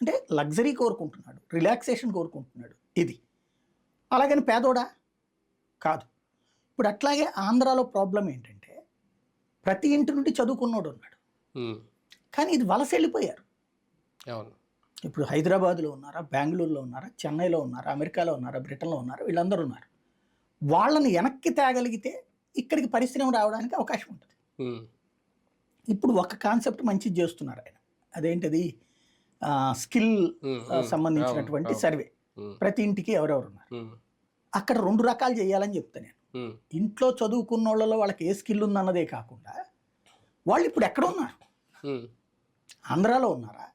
అంటే లగ్జరీ కోరుకుంటున్నాడు రిలాక్సేషన్ కోరుకుంటున్నాడు ఇది. అలాగని పేదోడా? కాదు. ఇప్పుడు అట్లాగే ఆంధ్రాలో ప్రాబ్లం ఏంటంటే ప్రతి ఇంటి నుండి చదువుకున్నోడు ఉన్నాడు. కానీ ఇది వలస వెళ్ళిపోయారు. అవును. ఇప్పుడు హైదరాబాద్లో ఉన్నారా బెంగళూరులో ఉన్నారా చెన్నైలో ఉన్నారా అమెరికాలో ఉన్నారా బ్రిటన్లో ఉన్నారా వీళ్ళందరూ ఉన్నారు. వాళ్ళని వెనక్కి తేగలిగితే ఇక్కడికి పరిశ్రమ రావడానికి అవకాశం ఉంటుంది. ఇప్పుడు ఒక కాన్సెప్ట్ మంచిది చేస్తున్నారు ఆయన. అదేంటిది? స్కిల్ సంబంధించినటువంటి సర్వే. ప్రతి ఇంటికి ఎవరెవరు ఉన్నారు అక్కడ రెండు రకాలు చేయాలని చెప్తా నేను. ఇంట్లో చదువుకున్న వాళ్ళలో వాళ్ళకి ఏ స్కిల్ ఉందన్నదే కాకుండా వాళ్ళు ఇప్పుడు ఎక్కడ ఉన్నారు? ఆంధ్రాలో ఉన్నారా?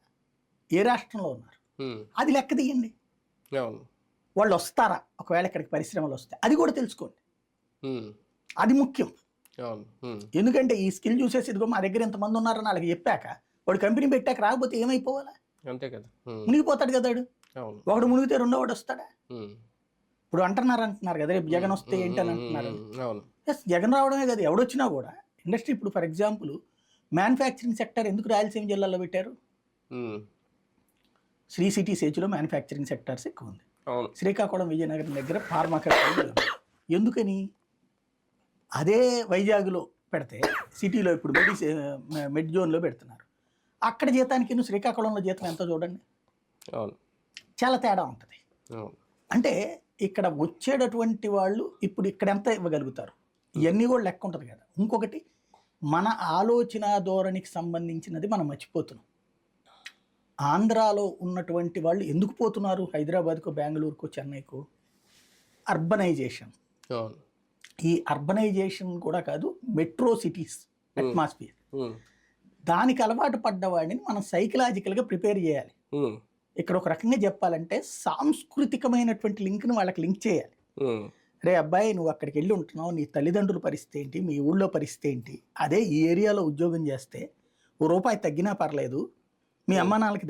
ఏ రాష్ట్రంలో ఉన్నారు? అది లెక్క తీయండి. వాళ్ళు వస్తారా? ఒకవేళ ఇక్కడికి పరిశ్రమలు వస్తే. అది కూడా తెలుసుకోండి. అది ముఖ్యం. ఎందుకంటే ఈ స్కిల్ చూసేసి ఇదిగో మా దగ్గర ఎంతమంది ఉన్నారని వాళ్ళకి చెప్పాక వాడు కంపెనీ పెట్టాక రాకపోతే ఏమైపోవాలా? అంతే కదా. మునిగిపోతాడు కదా ఒకడు మునిగితే రెండో వాడు వస్తాడా? ఇప్పుడు అంటున్నారు అంటున్నారు కదా రేపు జగన్ వస్తే ఏంటని ఉమ్, అంటున్నారు. ఎస్ జగన్ రావడమే కదా ఎవడొచ్చినా కూడా ఇండస్ట్రీ ఇప్పుడు ఫర్ ఎగ్జాంపుల్ మ్యానుఫ్యాక్చరింగ్ సెక్టర్ ఎందుకు రాయలసీమ జిల్లాలో పెట్టారు? శ్రీ సిటీ సేజ్లో మ్యానుఫ్యాక్చరింగ్ సెక్టర్స్ ఎక్కువ ఉంది. శ్రీకాకుళం విజయనగరం దగ్గర ఫార్మా. ఎందుకని? అదే వైజాగ్లో పెడితే సిటీలో ఇప్పుడు మెడి మెడ్ జోన్లో పెడుతున్నారు. అక్కడ జీతానికి శ్రీకాకుళంలో జీతం ఎంతో చూడండి? చాలా తేడా ఉంటుంది. అంటే ఇక్కడ వచ్చేటటువంటి వాళ్ళు ఇప్పుడు ఇక్కడ ఎంత ఇవ్వగలుగుతారు? ఇవన్నీ కూడా లెక్క ఉంటుంది కదా. ఇంకొకటి మన ఆలోచన ధోరణికి సంబంధించినది మనం మర్చిపోతున్నాం. ఆంధ్రాలో ఉన్నటువంటి వాళ్ళు ఎందుకు పోతున్నారు? హైదరాబాద్కు బెంగళూరుకు చెన్నైకు? అర్బనైజేషన్. ఈ అర్బనైజేషన్ కూడా కాదు మెట్రో సిటీస్ అట్మాస్ఫియర్. దానికి అలవాటు పడ్డవాడిని మనం సైకలాజికల్గా ప్రిపేర్ చేయాలి. ఇక్కడ ఒక రకంగా చెప్పాలంటే సాంస్కృతికమైనటువంటి లింక్ను వాళ్ళకి లింక్ చేయాలి. రే అబ్బాయి నువ్వు అక్కడికి వెళ్ళి ఉంటున్నావు నీ తల్లిదండ్రుల పరిస్థితి ఏంటి మీ ఊళ్ళో పరిస్థితి ఏంటి? అదే ఈ ఏరియాలో ఉద్యోగం చేస్తే ఓ రూపాయి తగ్గినా పర్లేదు మీ అమ్మ దగ్గర